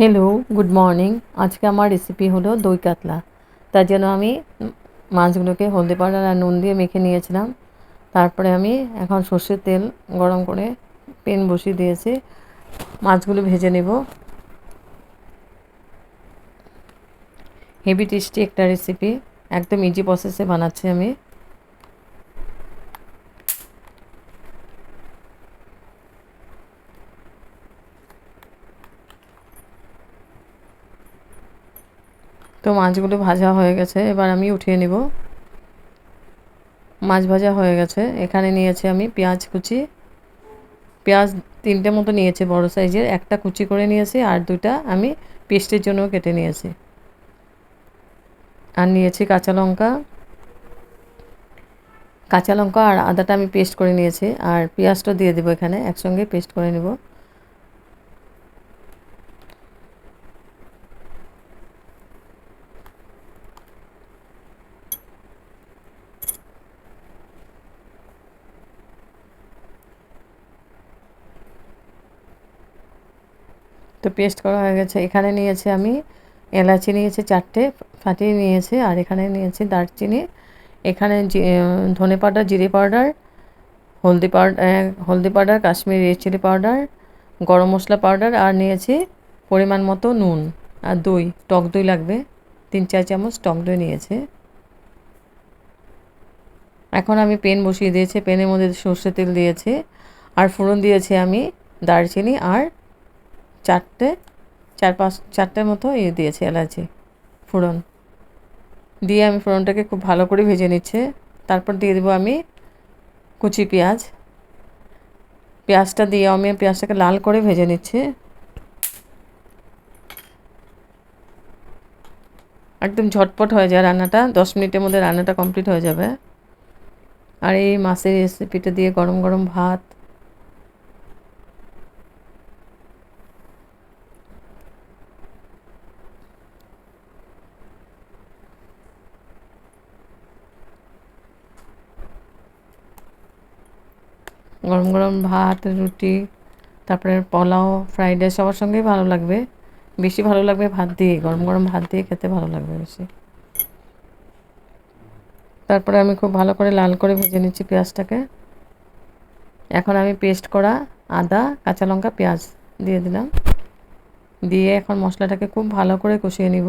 Hello good morning আজকে আমার recipe হলো দই কাতলা। তার জন্য আমি মাছগুলোকে হলদি পাউডার আর নুন দিয়ে মেখে নিয়েছিলাম। তারপরে আমি এখন সর্ষের তেল গরম করে পেন বসিয়ে দিয়েছি। মাছগুলো ভেজে নেব। হেভি টেস্টি একটা রেসিপি একদম ইজি প্রসেসে বানাচ্ছি আমি। তো মাছগুলো ভাজা হয়ে গেছে, এবার আমি উঠিয়ে নিব। মাছ ভাজা হয়ে গেছে, এখানে নিয়েছি আমি পেঁয়াজ কুচি। পেঁয়াজ তিনটে মতো নিয়েছি, বড় সাইজের। একটা কুচি করে নিয়েছি, আর দুটা আমি পেস্টের জন্য কেটে নিয়েছি। আর নিয়েছি কাঁচা লঙ্কা। কাঁচা লঙ্কা আর আদাটা আমি পেস্ট করে নিয়েছি, আর পেঁয়াজটা দিয়ে দেবো এখানে, একসঙ্গে পেস্ট করে নেব। তো পেস্ট করা হয়ে গেছে। এখানে নিয়েছি আমি এলাচি নিয়েছি চারটে ফাটিয়ে নিয়েছি আর এখানে নিয়েছি দারচিনি। এখানে ধনে পাউডার, জিরে পাউডার, হলদি পাউডার হলদি powder, Kashmiri red chilli powder, garam masala powder আর নিয়েছি পরিমাণ মতো নুন আর দই। টক দই লাগবে। তিন, চার চামচ টক দই নিয়েছে। এখন আমি পেন বসিয়ে দিয়েছি। পেনের মধ্যে সর্ষে তেল দিয়েছি। আর ফোড়ন দিয়েছি আমি দারচিনি আর চারটে, চার পাঁচ, চারটের মতো ইয়ে দিয়েছি এলাচি ফোড়ন। দিয়ে আমি ফোড়নটাকে খুব ভালো করে ভেজে নিচ্ছে। তারপর দিয়ে দেবো আমি কুচি পেঁয়াজ। পেঁয়াজটা দিয়ে আমি পেঁয়াজটাকে লাল করে ভেজে নিচ্ছি। একদম ঝটপট হয়ে যায় রান্নাটা। দশ মিনিটের মধ্যে রান্নাটা কমপ্লিট হয়ে যাবে। আর এই মাছের রেসিপিটা দিয়ে গরম গরম ভাত গরম গরম ভাত, রুটি, তারপরে পোলাও ফ্রাইড রাইস সবার সঙ্গেই ভালো লাগবে। বেশি ভালো লাগবে ভাত দিয়ে, গরম গরম ভাত দিয়ে খেতে ভালো লাগবে বেশি। তারপরে আমি খুব ভালো করে লাল করে ভেজে নিচ্ছি পেঁয়াজটাকে। এখন আমি পেস্ট করা আদা, কাঁচা লঙ্কা, পেঁয়াজ দিয়ে দিলাম। দিয়ে এখন মশলাটাকে খুব ভালো করে কষিয়ে নিব।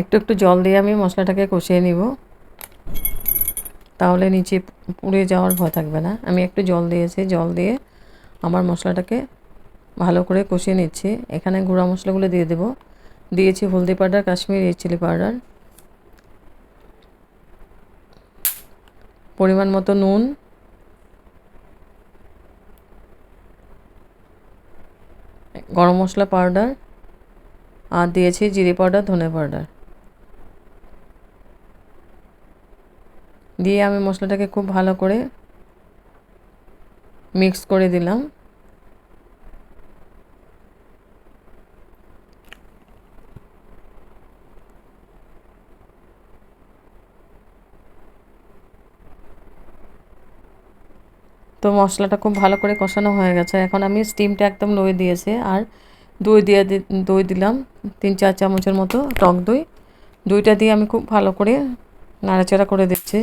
একটু একটু জল দিয়ে আমি মশলাটাকে কষিয়ে নিব। তাহলে নিচে পুড়ে যাওয়ার ভয় থাকবে না। আমি একটু জল দিয়েছি, জল দিয়ে আমার মশলাটাকে ভালো করে কষিয়ে নিচ্ছি। এখানে গুঁড়া মশলাগুলো দিয়ে দেব। দিয়েছি হলদি পাউডার, কাশ্মীর চিলি পাউডার। পরিমাণ মতো নুন। গরম মশলা পাউডার। আর দিয়েছি জিরে পাউডার, ধনে পাউডার। দিয়ে আমি মশলাটাকে খুব ভালো করে মিক্স করে দিলাম। তো মশলাটা খুব ভালো করে কষানো হয়ে গেছে। এখন আমি স্টিমটা একদম লোয়ে দিয়েছে আর দই দিয়ে দই দিলাম তিন, চার চামচের মতো টক দই। দইটা দিয়ে আমি খুব ভালো করে নাড়াচাড়া করে দিচ্ছি।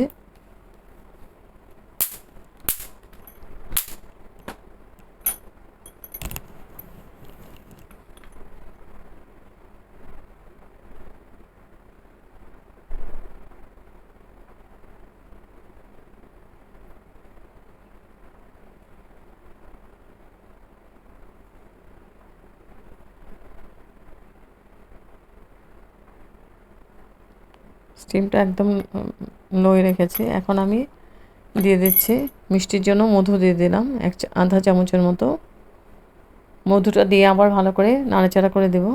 স্টিমটা একদম লোয়ে রেখেছি। এখন আমি দিয়ে দিচ্ছি মিষ্টির জন্য মধু দিয়ে দিলাম, এক আধা চামচের মতো। মধুটা দিয়ে আবার ভালো করে নাড়াচাড়া করে দেব।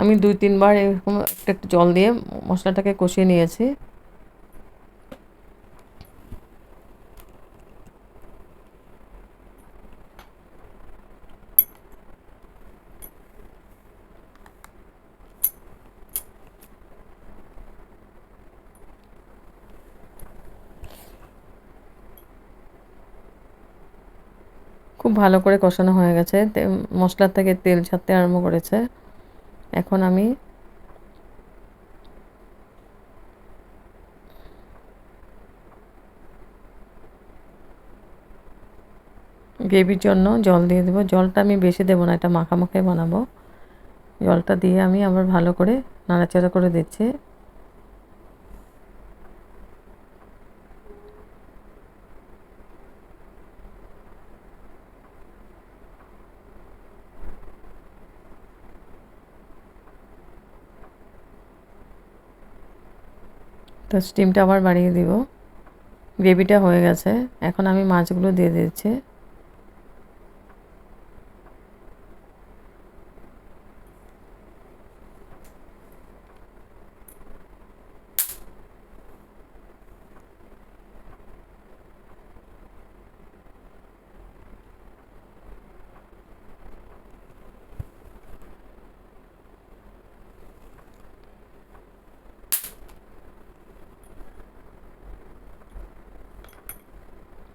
আমি দুই, তিনবার এরকম একটা একটু জল দিয়ে মশলাটাকে কষিয়ে নিয়েছি। খুব ভালো করে কষানো হয়ে গেছে। মশলার থেকে তেল ছাড়তে আরম্ভ করেছে। এখন আমি গ্রেভির জন্য জল দিয়ে দেবো। জলটা আমি বেশি দেবো না, এটা মাখামাখাই বানাবো। জলটা দিয়ে আমি আবার ভালো করে নাড়াচাড়া করে দিচ্ছি। তো স্টিমটা আবার বাড়িয়ে দিব। গ্রেভিটা হয়ে গেছে। এখন আমি মাছগুলো দিয়ে দিচ্ছি।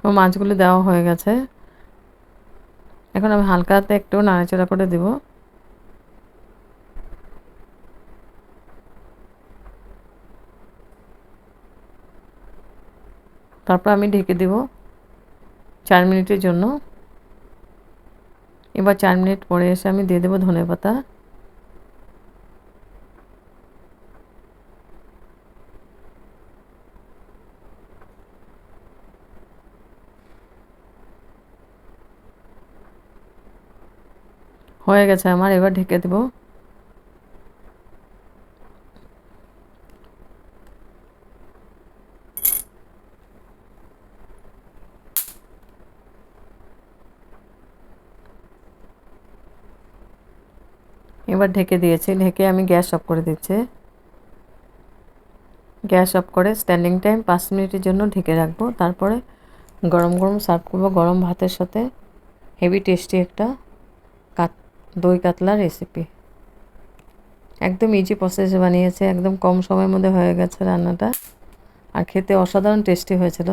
ও মাছগুলো দেওয়া হয়ে গেছে। এখন আমি হালকা হাতে একটু নাড়াচাড়া করে দেব। তারপর আমি ঢেকে দেব চার মিনিটের জন্য। এবার চার মিনিট পরে এসে আমি দিয়ে দেবো ধনে পাতা হয়ে গেছে আমার, এবার ঢেকে দেব। এবার ঢেকে দিয়েছি, ঢেকে আমি গ্যাস অফ করে দিচ্ছি। গ্যাস অফ করে স্ট্যান্ডিং টাইম পাঁচ মিনিটের জন্য ঢেকে রাখব। তারপরে গরম গরম সার্ভ করব গরম ভাতের সাথে। হেভি টেস্টি একটা কাত দই কাতলা রেসিপি একদম ইজি প্রসেসে বানিয়েছে, একদম কম সময়ের মধ্যে হয়ে গেছে রান্নাটা। আর খেতে অসাধারণ টেস্টি হয়েছিল।